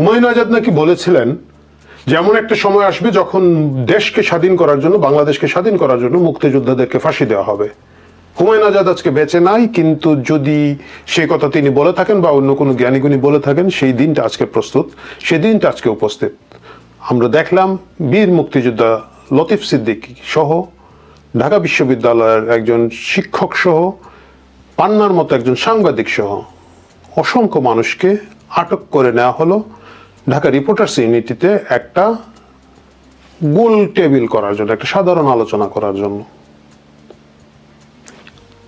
হুমায়ুন আজাদ নাকি বলেছিলেন, যেমন একটা সময় আসবে যখন দেশকে স্বাধীন করার জন্য, বাংলাদেশকে স্বাধীন করার জন্য মুক্তিযোদ্ধাদেরকে ফাঁসি দেওয়া হবে। হুমায়ুন আজাদ আজকে বেঁচে নাই, কিন্তু যদি সেই কথা তিনি বলে থাকেন বা অন্য কোনো জ্ঞানীগুণী বলে থাকেন, সেই দিনটা আজকে প্রস্তুত সেই দিনটা আজকে উপস্থিত। আমরা দেখলাম বীর মুক্তিযোদ্ধা লতিফ সিদ্দিকী সহ ঢাকা বিশ্ববিদ্যালয়ের একজন শিক্ষক সহ, পান্নার মতো একজন সাংবাদিক সহ, অসংখ্য মানুষকে আটক করে নেওয়া হলো। ঢাকা রিপোর্টার্স ইউনিটিতে একটা গোল টেবিল করার জন্য, একটা সাধারণ আলোচনা করার জন্য।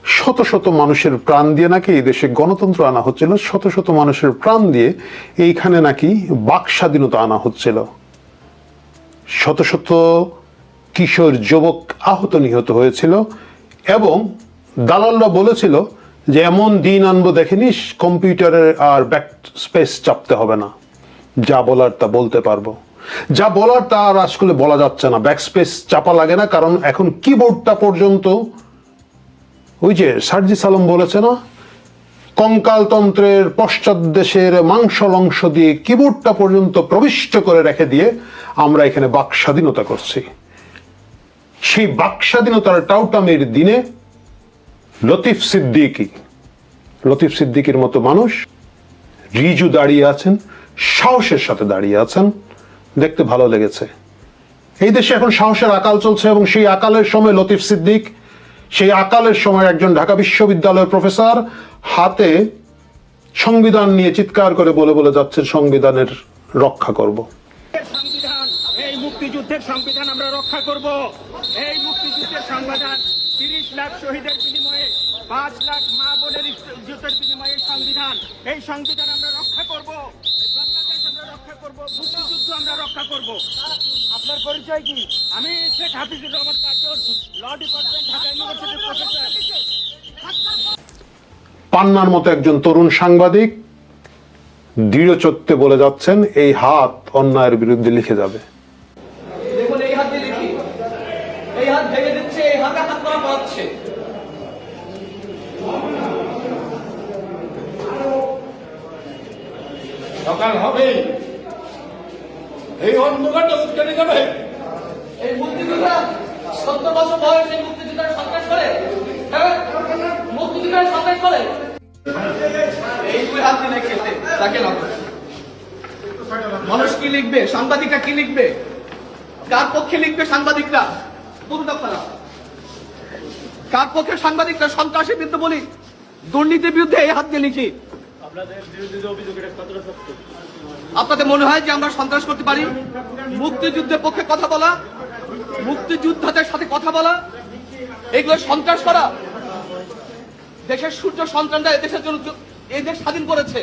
শত শত মানুষের প্রাণ দিয়ে নাকি এই দেশে গণতন্ত্র আনা হচ্ছিল, শত শত মানুষের প্রাণ দিয়ে এইখানে নাকি বাক স্বাধীনতা আনা হচ্ছিল। শত শত কিশোর যুবক আহত নিহত হয়েছিল এবং দালালরা বলেছিল যে, এমন দিন আনব দেখেনি, কম্পিউটারে আর ব্যাক স্পেস চাপতে হবে না। যা বলার তা বলতে পারব। যা বলার তা আর আসলে বলা যাচ্ছে না। ব্যাক স্পেস চাপা লাগে না, কারণ এখন কিবোর্ডটা পর্যন্ত ওই যে সার্জি সালাম বলেছে না, কঙ্কালতন্ত্রের পশ্চাৎ দেশের মাংসলংশ দিয়ে কিবোর্ডটা পর্যন্ত প্রবিষ্ট করে রেখে দিয়ে আমরা এখানে বাক স্বাধীনতা করছি। সেই বাক স্বাধীনতার টাউটামের দিনে লতিফ সিদ্দিকী, লতিফ সিদ্দিকির মতো মানুষ, রিজু দাঁড়িয়ে আছেন। সাহসের সাথে দাঁড়িয়ে আছেন। দেখতে ভালো লেগেছে। এই দেশে এখন সাহসের আকাল চলছে এবং সেই আকালের সময় লতিফ সিদ্দিক, সেই আকালের সময় একজন ঢাকা বিশ্ববিদ্যালয়ের প্রফেসর হাতে সংবিধান নিয়ে চিৎকার করে বলে বলে যাচ্ছেন সংবিধানের রক্ষা করব। সংবিধান এই মুক্তিযুদ্ধের সংবিধান আমরা রক্ষা করব। এই মুক্তিযুদ্ধের সংবিধান তিরিশ লাখ শহীদের বিনিময়ে, পাঁচ লাখ মা বোনের ইজ্জতের বিনিময়ে সংবিধান। এই সংবিধান আমরা রক্ষা করব। করব মুক্তিযুদ্ধ আমরা রক্ষা করব। আপনার পরিচয় কি? আমি শেখ হাফিজুর রহমান কাজর ল ডিপার্টমেন্ট ঢাকা ইউনিভার্সিটির প্রফেসর। পান্নার মতো একজন তরুণ সাংবাদিক দৃঢ় চত্তে বলে যাচ্ছেন এই হাত অন্যায়ের বিরুদ্ধে লিখে যাবে। দেখুন এই হাত দিয়ে লিখি। এই হাত ভেঙে দিচ্ছে এই হাতে হাত করা পাচ্ছে। সকাল হবেই। এই অন্ধকারটা উৎখানে যাবে। এই মুক্তিযোদ্ধা সত্তর বছর বয়স এই মুক্তিযোদ্ধার সন্ত্রাস করে? হ্যাঁ? মুক্তিযোদ্ধার সন্ত্রাস করে? এই দুই হাত দিয়ে লিখেছে তাকে মানুষ কি লিখবে? সাংবাদিকরা কি লিখবে? কার পক্ষে লিখবে সাংবাদিকরা? পুরোটা কার পক্ষে সাংবাদিকরা সন্ত্রাসের বিরুদ্ধে বলি? দুর্নীতির বিরুদ্ধে এই হাত দিয়ে লিখি। আপনাদের মনে হয় যে আমরা সন্ত্রাস করতে পারি? মুক্তিযুদ্ধের পক্ষে কথা বলা, মুক্তিযোদ্ধাদের সাথে কথা বলা, এগুলো সন্ত্রাস করা। দেশের সূর্য সন্তানরা এদেশের জন্য এই দেশ স্বাধীন করেছে।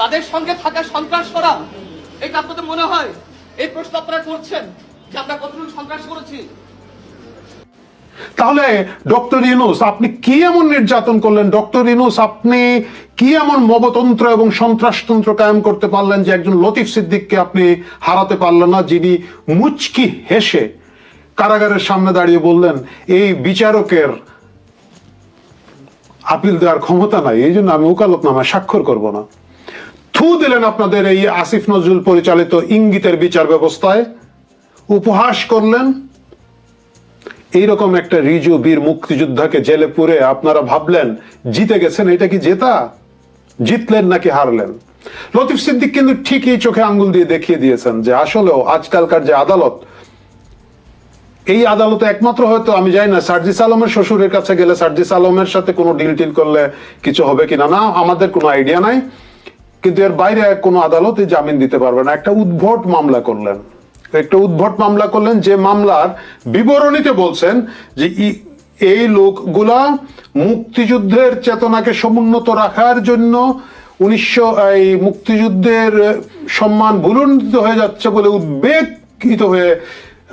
তাদের সঙ্গে থাকা সন্ত্রাস করা, এটা আপনাদের মনে হয়? এই প্রশ্ন আপনারা করছেন যে আমরা কতটুকু সন্ত্রাস করেছি? তাহলে ডক্টর ইউনুস, আপনি কি এমন নির্যাতন করলেন? ডক্টর ইউনুস, আপনি কি এমন মবতন্ত্র এবং সন্ত্রাসতন্ত্র কায়েম করতে পারলেন যে একজন লতিফ সিদ্দিককে আপনি হারাতে পারলেন না, যিনি মুচকি হেসে কারাগারের সামনে দাঁড়িয়ে বললেন, এই বিচারকের আপিল দেওয়ার ক্ষমতা নাই, এই জন্য আমি ওকালতনামায় স্বাক্ষর করব না। থু দিলেন আপনাদের এই আসিফ নজরুল পরিচালিত ইঙ্গিতের বিচার ব্যবস্থায়, উপহাস করলেন এইরকম একটা রিজু বীর মুক্তিযোদ্ধাকে জেলে পুরে আপনারা ভাবলেন, জিতে গেছেন, এটা কি জেতা? জিতলেন নাকি হারলেন? লতিফ সিদ্দিক কিন্তু ঠিকই চোখে আঙ্গুল দিয়ে দেখিয়ে দিয়েছেন যে আসলেও আজকালকার যে আদালত, এই আদালতে একমাত্র হয়তো, আমি জানি না, সার্জিস আলমের শ্বশুরের কাছে গেলে সার্জিস আলমের সাথে কোনো ডিল টিল করলে কিছু হবে কিনা? না, আমাদের কোনো আইডিয়া নাই। কিন্তু এর বাইরে কোনো আদালতে জামিন দিতে পারবে না। একটা উদ্ভট মামলা করলেন। একটা উদ্ভট মামলা করলেন যে মামলার বিবরণীতে বলছেন যে এই লোকগুলা মুক্তিযুদ্ধের চেতনাকে সমুন্নত রাখার জন্য উনিশশো, এই মুক্তিযুদ্ধের সম্মান ভুলুণ্ঠিত হয়ে যাচ্ছে বলে উদ্বেগিত হয়ে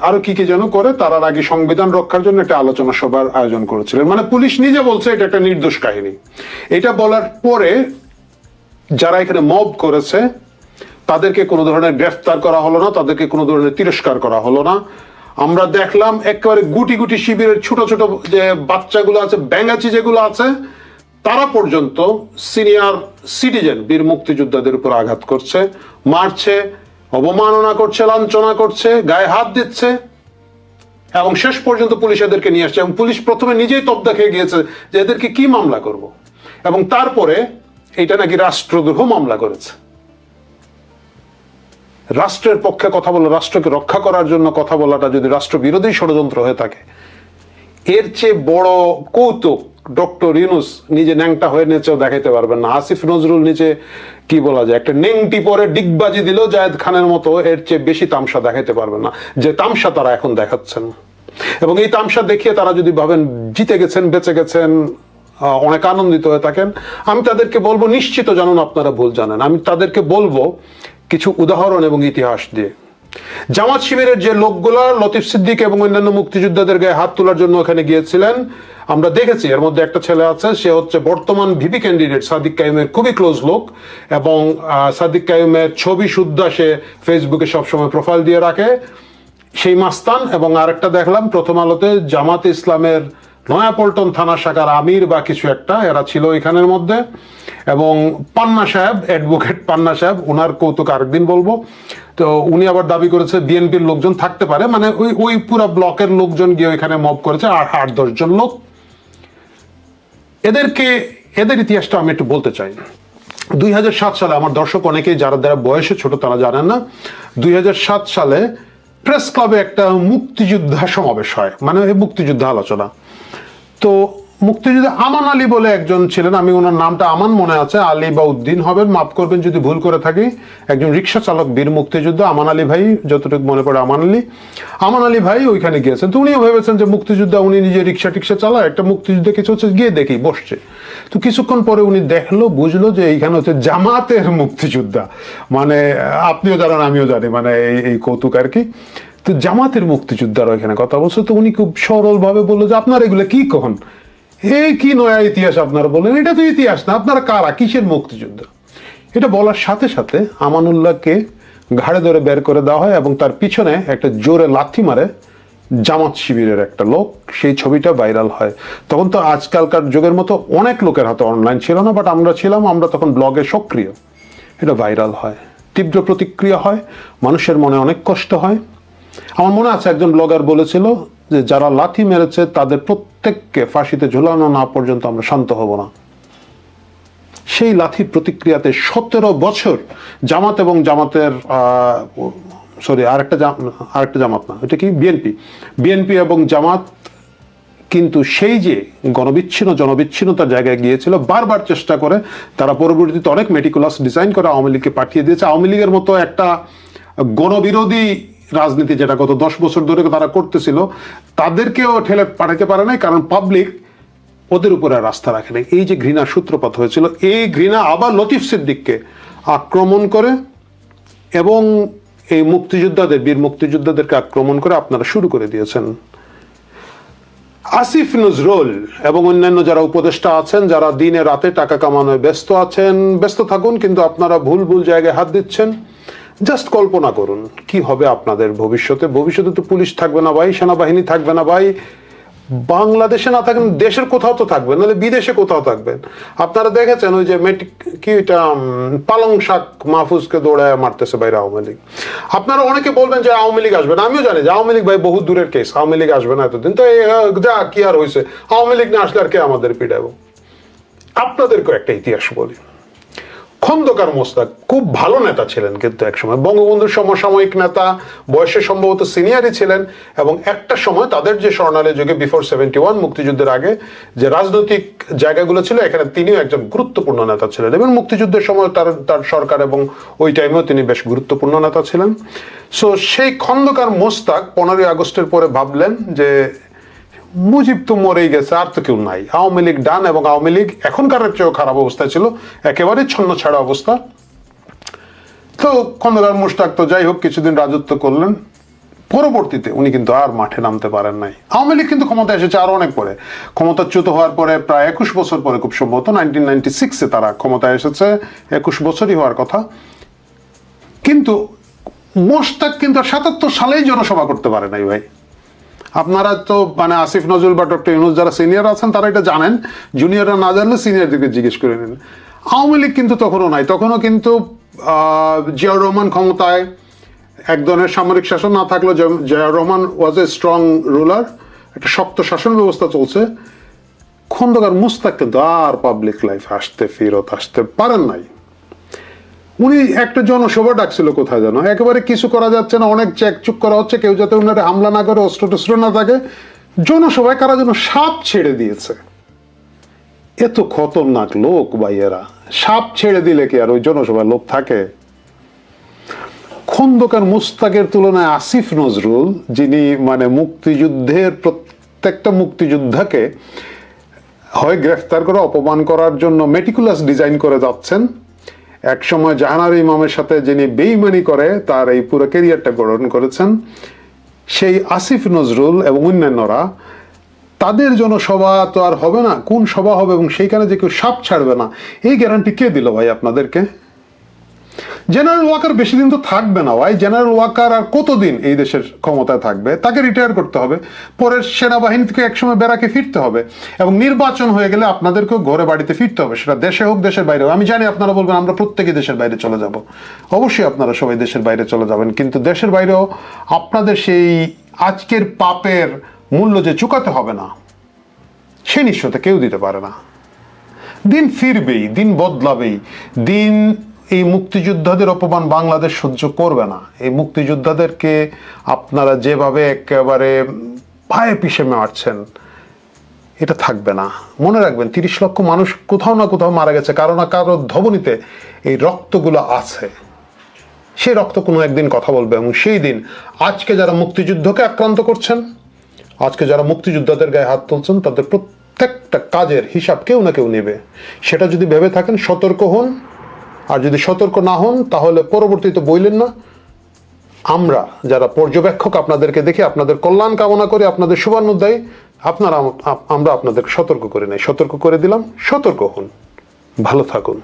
আরও কি কি যেন করে, তারা আগে সংবিধান রক্ষার জন্য একটা আলোচনা সভার আয়োজন করেছিলেন। মানে পুলিশ নিজে বলছে এটা একটা নির্দোষ কাহিনী। এটা বলার পরে যারা এখানে মব করেছে তাদেরকে কোনো ধরনের গ্রেফতার করা হলো না, তাদেরকে কোনো ধরনের তিরস্কার করা হলো না। আমরা দেখলাম একেবারে গুটি গুটি শিবিরের ছোট ছোট যে বাচ্চাগুলো আছে, ব্যাঙাচি যেগুলো আছে, তারা পর্যন্ত সিনিয়র সিটিজেন, বীর মুক্তিযোদ্ধাদের উপর আঘাত করছে, মারছে, অবমাননা করছে, লাঞ্ছনা করছে, গায়ে হাত দিচ্ছে এবং শেষ পর্যন্ত পুলিশ এদেরকে নিয়ে আসছে এবং পুলিশ প্রথমে নিজেই তবদা খেয়ে গিয়েছে যে এদেরকে কি মামলা করব। এবং তারপরে এটা নাকি রাষ্ট্রদ্রোহ মামলা করেছে। রাষ্ট্রের পক্ষে কথা বলা, রাষ্ট্রকে রক্ষা করার জন্য কথা বলাটা যদি রাষ্ট্র বিরোধী ষড়যন্ত্র হয়ে থাকে, এর চেয়ে বড় কৌতুক ডক্টর ইউনুস নিজে ন্যাংটা হয়ে নেচেও দেখাইতে পারবেন না। আসিফ নজরুল নিচে কি বলা যায়, একটা নেংটি পরে ডিগবাজি দিলেও জায়েদ খানের মতো এর চেয়ে বেশি তামসা দেখাইতে পারবেন না। যে তামসা তারা এখন দেখাচ্ছেন। এবং এই তামসা দেখিয়ে তারা যদি ভাবেন জিতে গেছেন, বেঁচে গেছেন অনেক আনন্দিত হয়ে থাকেন, আমি তাদেরকে বলব, নিশ্চিত জানুন আপনারা ভুল জানেন। আমি তাদেরকে বলব কিছু উদাহরণ এবং ইতিহাস দিয়ে। জামাত শিবিরের যে লোকগুলা, লতিফ সিদ্দিক এবং অন্যান্য মুক্তিযোদ্ধাদের গায়ে হাত তোলার জন্য ওখানে গিয়েছিলেন, আমরা দেখেছি, এর মধ্যে একটা ছেলে আছে, সে হচ্ছে বর্তমান ভিপি ক্যান্ডিডেট সাদিক কাইমের খুবই ক্লোজ লোক এবং সাদিক কাইমের ছবি শুদ্ধ সে ফেসবুকে সবসময় প্রোফাইল দিয়ে রাখে। সেই মাস্তান এবং আরেকটা দেখলাম, প্রথম আলোতে জামাত ইসলামের নয়াপল্টন থানা শাখার আমির বা কিছু একটা, এরা ছিল এখানের মধ্যে। এবং পান্না সাহেব অ্যাডভোকেট পান্না সাহেব ওনার কৌতুক আরেকদিন বলব। তো উনি আবার দাবি করেছে, বিএনপির লোকজন থাকতে পারে। মানে ওই ওই পুরো ব্লকের লোকজন গিয়ে ওইখানে মব করেছে, আর আট দশজন লোক। এদেরকে, এদের ইতিহাসটা আমি একটু বলতে চাই। দুই হাজার সাত সালে, আমার দর্শক অনেকেই যারা যারা বয়সে ছোট, তারা জানেন না। দুই হাজার সাত সালে প্রেস ক্লাবে একটা মুক্তিযোদ্ধা সমাবেশ হয়। মানে মুক্তিযুদ্ধ আলোচনা। তো মুক্তিযুদ্ধে আমান আলী বলে একজন ছিলেন, আমি ওনার নামটা আমান মনে আছে, আলী বা উদ্দিন হবেন, মাফ করবেন যদি ভুল করে থাকি, একজন রিক্সা চালক, বীর মুক্তিযুদ্ধ, আমান আলী ভাই, যতটুকু মনে পড়ে আমান আলী। আমান আলী ভাই ওইখানে গিয়েছেন, তো উনিও ভেবেছেন যে মুক্তিযুদ্ধ, উনি নিজে রিক্সা টিক্সা চালায়, একটা মুক্তিযুদ্ধ কিছু হচ্ছে, গিয়ে দেখি, বসছে। তো কিছুক্ষণ পরে উনি দেখল, বুঝলো যে এইখানে হচ্ছে জামাতের মুক্তিযোদ্ধা। মানে আপনিও জানেন, আমিও জানি মানে এই এই কৌতুক আর কি। তো জামাতের মুক্তিযোদ্ধারা এখানে কথা বলছে, তো উনি খুব সরলভাবে বলল যে, আপনারা এগুলো কি কখন এই কি নয়া ইতিহাস আপনারা বলেন এটা তো ইতিহাস না। আপনারা কারা? কিসের মুক্তিযুদ্ধ? এটা বলার সাথে সাথে আমানুল্লাহকে ঘাড়ে ধরে বের করে দেওয়া হয় এবং তার পিছনে একটা জোরে লাথি মারে জামাত শিবিরের একটা লোক। সেই ছবিটা ভাইরাল হয়। তখন তো আজকালকার যুগের মতো অনেক লোকের হাতে অনলাইন ছিল না বাট আমরা ছিলাম, আমরা তখন ব্লগে সক্রিয়। এটা ভাইরাল হয়। তীব্র প্রতিক্রিয়া হয়। মানুষের মনে অনেক কষ্ট হয়। আমার মনে আছে একজন ব্লগার বলেছিল যে যারা লাথি মেরেছে, তাদের প্রত্যেককে ফাঁসিতে ঝুলানো না পর্যন্ত আমরা শান্ত হব না। সেই লাথি প্রতিক্রিয়াতে সতেরো বছর জামাত এবং জামাতের সরি, আরেকটা আরেকটা জামাত না, এটা কি? বিএনপি। বিএনপি এবং জামাত কিন্তু সেই যে গণবিচ্ছিন্ন, জনবিচ্ছিন্নতার জায়গায় গিয়েছিল, বারবার চেষ্টা করে, তারা পরবর্তীতে অনেক মেটিকুলাস ডিজাইন করে আওয়ামী লীগকে পাঠিয়ে দিয়েছে। আওয়ামী লীগের মতো একটা গণবিরোধী রাজনীতি যেটা গত দশ বছর ধরে তারা করতেছিল, তাদেরকেও ঠেলে পাঠাতে পারে নাই, কারণ পাবলিক ওদের উপরে আস্থা রাখে নাই। এই যে ঘৃণার সূত্রপাত হয়েছিল, এই ঘৃণা আবার লতিফ সিদ্দিককে আক্রমণ করে এবং এই মুক্তিযোদ্ধাদের, বীর মুক্তিযোদ্ধাদেরকে আক্রমণ করে আপনারা শুরু করে দিয়েছেন। আসিফ নজরুল এবং অন্যান্য যারা উপদেষ্টা আছেন, যারা দিনে রাতে টাকা কামানোয় ব্যস্ত আছেন, ব্যস্ত থাকুন, কিন্তু আপনারা ভুল ভুল জায়গায় হাত দিচ্ছেন। জাস্ট কল্পনা করুন, কি হবে আপনাদের ভবিষ্যতে? ভবিষ্যতে তো পুলিশ থাকবে না ভাই, সেনাবাহিনী থাকবে না ভাই। বাংলাদেশে না থাকেন দেশের কোথাও তো থাকবেন নাহলে বিদেশে কোথাও থাকবেন। আপনারা দেখেছেন ওই যে মেট- কি এটা পালং শাক মাহফুজকে দৌড়ায় মারতেছে বাইরে আওয়ামী লীগ। আপনারা অনেকে বলবেন যে আওয়ামী লীগ আসবে না, আমিও জানি যে আওয়ামী লীগ ভাই বহু দূরের কেস আওয়ামী লীগ আসবে না এতদিন। তো যা, কি আর হয়েছে আওয়ামী লীগ না আসলে আর কে আমাদের পিটাবো আপনাদেরকেও একটা ইতিহাস বলি। খন্দকার মোস্তাক খুব ভালো নেতা ছিলেন কিন্তু একসময় বঙ্গবন্ধুর সমসাময়িক নেতা, বয়সে সম্ভবত সিনিয়রই ছিলেন এবং একটা সময় তাদের যে স্বর্ণালী যুগে বিফোর সেভেন্টি ওয়ান মুক্তিযুদ্ধের আগে যে রাজনৈতিক জায়গাগুলো ছিল, এখানে তিনিও একজন গুরুত্বপূর্ণ নেতা ছিলেন। এবং মুক্তিযুদ্ধের সময় তার তার সরকার এবং ওই টাইমেও তিনি বেশ গুরুত্বপূর্ণ নেতা ছিলেন। সো সেই খন্দকার মোস্তাক পনেরোই আগস্টের পরে ভাবলেন যে মুজিব তো মরেই গেছে, আর তো কেউ নাই। আওয়ামী লীগ ডান এবং আওয়ামী লীগ এখনকার চেয়েও খারাপ অবস্থা ছিল, একেবারে ছন্ন ছাড়া অবস্থা। তো খন্দকার মুশতাক তো যাই হোক, কিছুদিন রাজত্ব করলেন। পরবর্তীতে উনি কিন্তু আর মাঠে নামতে পারেন নাই। আওয়ামী লীগ কিন্তু ক্ষমতা এসেছে আরও অনেক পরে। ক্ষমতাচ্যুত হওয়ার পরে প্রায় একুশ বছর পরে খুব সম্ভবত নাইনটিন নাইনটি সিক্সে তারা ক্ষমতায় এসেছে, একুশ বছরই হওয়ার কথা। কিন্তু মোশতাক কিন্তু সাতাত্তর সালেই জনসভা করতে পারে নাই ভাই। আপনারা তো মানে আসিফ নজরুল বা ডক্টর ইউনুস যারা সিনিয়র আছেন, তারা এটা জানেন। জুনিয়ররা না জানলে সিনিয়রদেরকে জিজ্ঞেস করে নিন। আওয়ামী লীগ কিন্তু তখনও নাই। তখনও কিন্তু জিয়াউর রহমান ক্ষমতায় এক ধরনের সামরিক শাসন না থাকলেও Zia- Ziaur Rahman was a strong ruler একটা শক্ত শাসন ব্যবস্থা চলছে। খন্দকার মুস্তাক কিন্তু আর পাবলিক লাইফ আসতে ফেরত আসতে পারেন নাই। উনি একটা জনসভা ডাকছিল কোথায় যেন? একেবারে কিছু করা যাচ্ছে না, অনেক চেক চুক করা হচ্ছে, কেউ যাতে উনারে হামলা না করে, অস্ত্র টস্ত্র না থাকে। জনসভায় কারা যেন সাপ ছেড়ে দিয়েছে। এত খতরনাক লোক ভাইয়েরা। সাপ ছেড়ে দিলে কি আর ওই জনসভায় লোক থাকে? খন্দকার মুস্তাকের তুলনায় আসিফ নজরুল, যিনি মানে মুক্তিযুদ্ধের প্রত্যেকটা মুক্তিযোদ্ধাকে হয় গ্রেফতার করে, অপমান করার জন্য মেটিকুলাস ডিজাইন করে যাচ্ছেন। এক সময় জাহানার ইমামের সাথে যিনি বেইমানি করে, তার এই পুরো ক্যারিয়ারটা গঠন করেছেন, সেই আসিফ নজরুল এবং অন্যান্যরা, তাদের জন্য সভা তো আর হবে না, কোন সভা হবে এবং সেইখানে যে কেউ সাপ ছাড়বে না, এই গ্যারান্টি কে দিল ভাই আপনাদেরকে? জেনারেল ওয়াকার বেশি দিন তো থাকবে না। ভাই জেনারেল ওয়াকার আর কতদিন এই দেশের ক্ষমতায় থাকবে? তাকে রিটায়ার করতে হবে। পরের সেনাবাহিনী থেকে একসময় বেড়াকে ফিরতে হবে। এবং নির্বাচন হয়ে গেলে আপনাদেরকেও ঘরে বাড়িতে ফিরতে হবে। সেটা দেশে হোক, দেশের বাইরে হোক। আমি জানি আপনারা বলবেন, আমরা প্রত্যেকে দেশের বাইরে চলে যাব। অবশ্যই আপনারা সবাই দেশের বাইরে চলে যাবেন। কিন্তু দেশের বাইরেও আপনাদের সেই আজকের পাপের মূল্য যে চুকাতে হবে না, সে নিশ্চয়তা কেউ দিতে পারে না। দিন ফিরবেই, দিন বদলাবেই। দিন এই মুক্তিযোদ্ধাদের অপমান বাংলাদেশ সহ্য করবে না। এই মুক্তিযোদ্ধাদেরকে আপনারা যেভাবে একেবারে পায়ে পিষে মারছেন, এটা থাকবে না। মনে রাখবেন, তিরিশ লক্ষ মানুষ কোথাও না কোথাও মারা গেছে, কারও না কারও ধবনিতে এই রক্তগুলো আছে। সেই রক্ত কোনো একদিন কথা বলবে এবং সেই দিন আজকে যারা মুক্তিযুদ্ধকে আক্রান্ত করছেন, আজকে যারা মুক্তিযোদ্ধাদের গায়ে হাত তুলছেন, তাদের প্রত্যেকটা কাজের হিসাব কেউ না কেউ নেবে। সেটা যদি ভেবে থাকেন, সতর্ক হন। আর যদি সতর্ক না হন, তাহলে পরবর্তীতে বইলেন না। আমরা যারা পর্যবেক্ষক, আপনাদেরকে দেখে আপনাদের কল্যাণ কামনা করে আপনাদের শুভানুদ্দায়ী আপনারা আমরা আপনাদের সতর্ক করে নেই। সতর্ক করে দিলাম, সতর্ক হন। ভালো থাকুন।